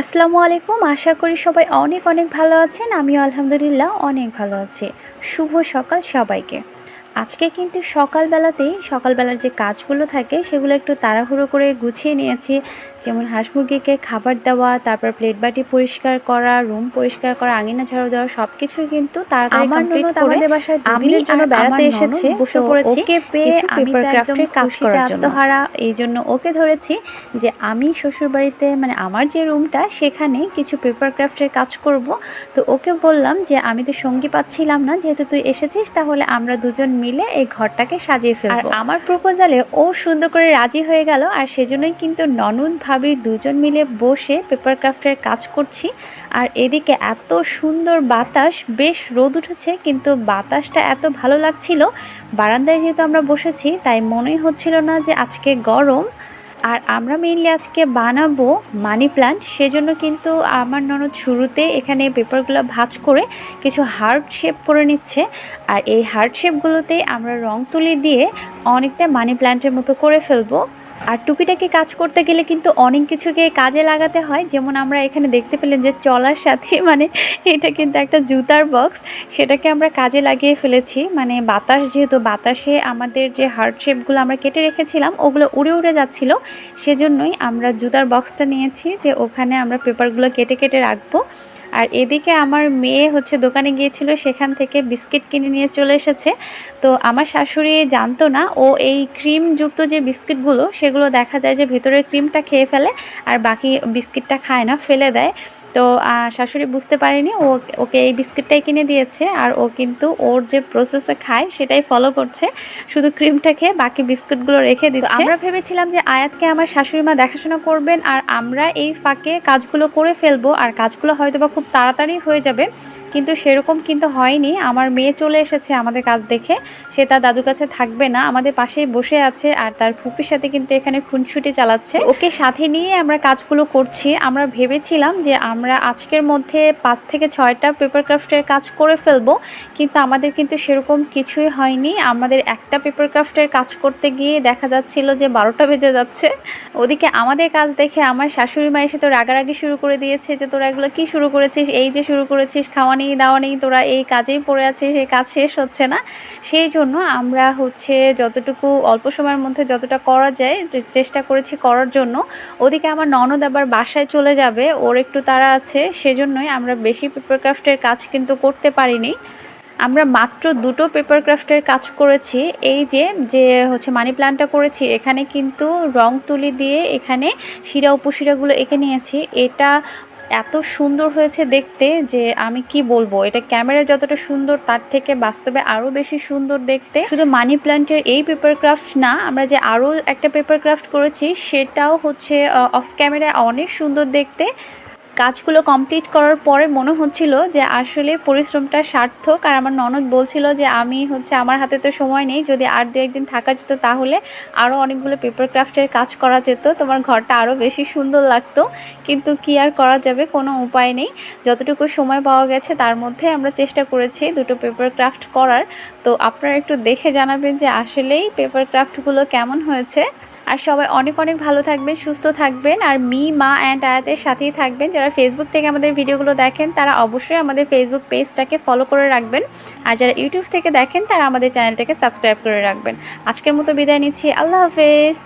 আসসালামু আলাইকুম। আশা করি সবাই অনেক অনেক ভালো আছেন। আমিও আলহামদুলিল্লাহ অনেক ভালো আছি। শুভ সকাল সবাইকে। আজকে কিন্তু সকালবেলাতেই সকালবেলার যে কাজগুলো থাকে সেগুলো একটু তাড়াহুড়ো করে গুছিয়ে নিয়েছি। যেমন হাঁস মুরগিকে খাবার দেওয়া তারপর প্লেট বাটি পরিষ্কার করা রুম পরিষ্কার করা আঙিনা ঝাড়ু দেওয়া সবকিছুই কিন্তু তাড়াতাড়ি আমার ননদ আমাদের বাসায় দুদিনের জন্য বেড়াতে এসেছে, বসে পড়েছি। ওকে পেয়ে পেপার ক্রাফটের কাজ করার জন্য। এই জন্য ওকে ধরেছি যে আমি শ্বশুরবাড়িতে মানে আমার যে রুমটা সেখানে কিছু পেপার ক্রাফটের কাজ করব। তো ওকে বললাম যে আমি তো সঙ্গী পাচ্ছিলাম না যেহেতু তুই এসেছিস তাহলে আমরা দুজন মিলে এই ঘরটাকে সাজিয়ে ফেলব। আর আমার প্রপোজালে ও সুন্দর করে রাজি হয়ে গেল। আর সেজন্যই কিন্তু ননদ ভাবি দুজন মিলে বসে পেপার ক্রাফটের কাজ করছি। আর এদিকে এত সুন্দর বাতাস বেশ রোদ উঠেছে কিন্তু বাতাসটা এত ভালো লাগছিল। বারান্দায় যেহেতু আমরা বসেছি তাই মনেই হচ্ছিল না যে আজকে গরম। আর আমরা মেইনলি আজকে বানাবো মানি প্ল্যান্ট সেজন্য কিন্তু আমার ননদ শুরুতে এখানে পেপারগুলো ভাঁজ করে কিছু হার্ট শেপ করে নিচ্ছে। আর এই হার্ট শেপগুলোতে আমরা রং তুলি দিয়ে অনেকটা মানি প্ল্যান্টের মতো করে ফেলব। আর টুকিটাকি কাজ করতে গেলে কিন্তু অনেক কিছুকে কাজে লাগাতে হয়। যেমন আমরা এখানে দেখতে পেলেন যে চলার সাথে মানে এটা কিন্তু একটা জুতার বক্স। সেটাকে আমরা কাজে লাগিয়ে ফেলেছি। মানে বাতাস যেহেতু, বাতাসে আমাদের যে হার্ট শেপগুলো আমরা কেটে রেখেছিলাম, ওগুলো উড়ে উড়ে যাচ্ছিল। সেজন্যই আমরা জুতার বক্সটা নিয়েছি যে ওখানে আমরা পেপারগুলো কেটে কেটে রাখব। আর এদিকে আমার মেয়ে হচ্ছে দোকানে গিয়েছিল, সেখান থেকে বিস্কিট কিনে নিয়ে চলে এসেছে। তো আমার শাশুড়ি জানতো না, ও এই ক্রিমযুক্ত যে বিস্কিটগুলো, সেগুলো দেখা যায় যে ভেতরের ক্রিমটা খেয়ে ফেলে আর বাকি বিস্কিটটা খায় না, ফেলে দেয়। তো শাশুড়ি বুঝতে পারেনি ও ওকে এই বিস্কিটটাই কিনে দিয়েছে আর ও কিন্তু ওর যে প্রসেসে খায় সেটাই ফলো করছে শুধু ক্রিমটা খেয়ে বাকি বিস্কুটগুলো রেখে দিচ্ছে। আমরা ভেবেছিলাম যে আয়াতকে আমার শাশুড়ি মা দেখাশোনা করবেন আর আমরা এই ফাঁকে কাজগুলো করে ফেলব আর কাজগুলো হয়তো বা খুব তাড়াতাড়ি হয়ে যাবে। কিন্তু সেরকম কিন্তু হয়নি। আমার মেয়ে চলে এসেছে আমাদের কাজ দেখে। সে তার দাদুর কাছে থাকবে না। আমাদের পাশেই বসে আছে আর তার ফুপির সাথে কিন্তু এখানে খুনসুটি চালাচ্ছে। ওকে সাথে নিয়ে আমরা কাজগুলো করছি। আমরা ভেবেছিলাম যে আমরা আজকের মধ্যে পাঁচ থেকে ছয়টা পেপার ক্রাফটের কাজ করে ফেলব। কিন্তু আমাদের কিন্তু সেরকম কিছুই হয়নি। আমাদের একটা পেপার ক্রাফটের কাজ করতে গিয়ে দেখা যাচ্ছিল যে বারোটা বেজে যাচ্ছে। ওদিকে আমাদের কাজ দেখে আমার শাশুড়ি মা এসে তো রাগারাগি শুরু করে দিয়েছে যে তোরা এগুলো কি শুরু করেছিস? এই যে শুরু করেছিস, খাওয়া নেই, দাওয়া নেই, তোরা এই কাজেই পড়ে আছিস, এই কাজ শেষ হচ্ছে না। সেই জন্য আমরা হচ্ছে যতটুকু অল্প সময়ের মধ্যে যতটা করা যায় চেষ্টা করেছি করার জন্য, ওদিকে আমার ননদ আবার বাসায় চলে যাবে, ওর একটু তাড়া আছে, সেজন্যই আমরা বেশি পেপার ক্রাফটের কাজ কিন্তু করতে পারিনি। আমরা মাত্র দুটো পেপার ক্রাফটের কাজ করেছি, এই যে যে হচ্ছে মানি প্ল্যান্টটা করেছি, এখানে কিন্তু রং তুলি দিয়ে এখানে শিরা, উপশিরাগুলো এঁকে নিয়েছি, এটা এত সুন্দর হয়েছে দেখতে যে আমি কি বলব? এটা ক্যামেরা যতটা সুন্দর, তার থেকে বাস্তবে আরও বেশি সুন্দর দেখতে। শুধু মানি প্ল্যান্টের এই পেপার ক্রাফট না, আমরা যে আরও একটা পেপার ক্রাফট করেছি, সেটাও হচ্ছে অফ ক্যামেরায় অনেক সুন্দর দেখতে। কাজগুলো কমপ্লিট করার পরে মনে হচ্ছিল যে আসলে পরিশ্রমটা সার্থক। আর আমার ননদ বলছিল যে আমি হচ্ছে আমার হাতে তো সময় নেই, যদি আর দু একদিন থাকা যেত তাহলে আরও অনেকগুলো পেপার ক্রাফটের কাজ করা যেত, তোমার ঘরটা আরও বেশি সুন্দর লাগতো। কিন্তু কি আর করা যাবে, কোনো উপায় নেই। যতটুকু সময় পাওয়া গেছে তার মধ্যে আমরা চেষ্টা করেছি দুটো পেপার ক্রাফট করার। তো আপনারা একটু দেখে জানাবেন যে আসলেই পেপার ক্রাফটগুলো কেমন হয়েছে। আর সবাই অনেক অনেক ভালো থাকবেন, সুস্থ থাকবেন। আর মি, মা অ্যান্ড আয়াতের সাথেই থাকবেন। যারা ফেসবুক থেকে আমাদের ভিডিওগুলো দেখেন, তারা অবশ্যই আমাদের ফেসবুক পেজটাকে ফলো করে রাখবেন। আর যারা ইউটিউব থেকে দেখেন, তারা আমাদের চ্যানেলটাকে সাবস্ক্রাইব করে রাখবেন। আজকের মতো বিদায় নিচ্ছি। আল্লাহ হাফেজ।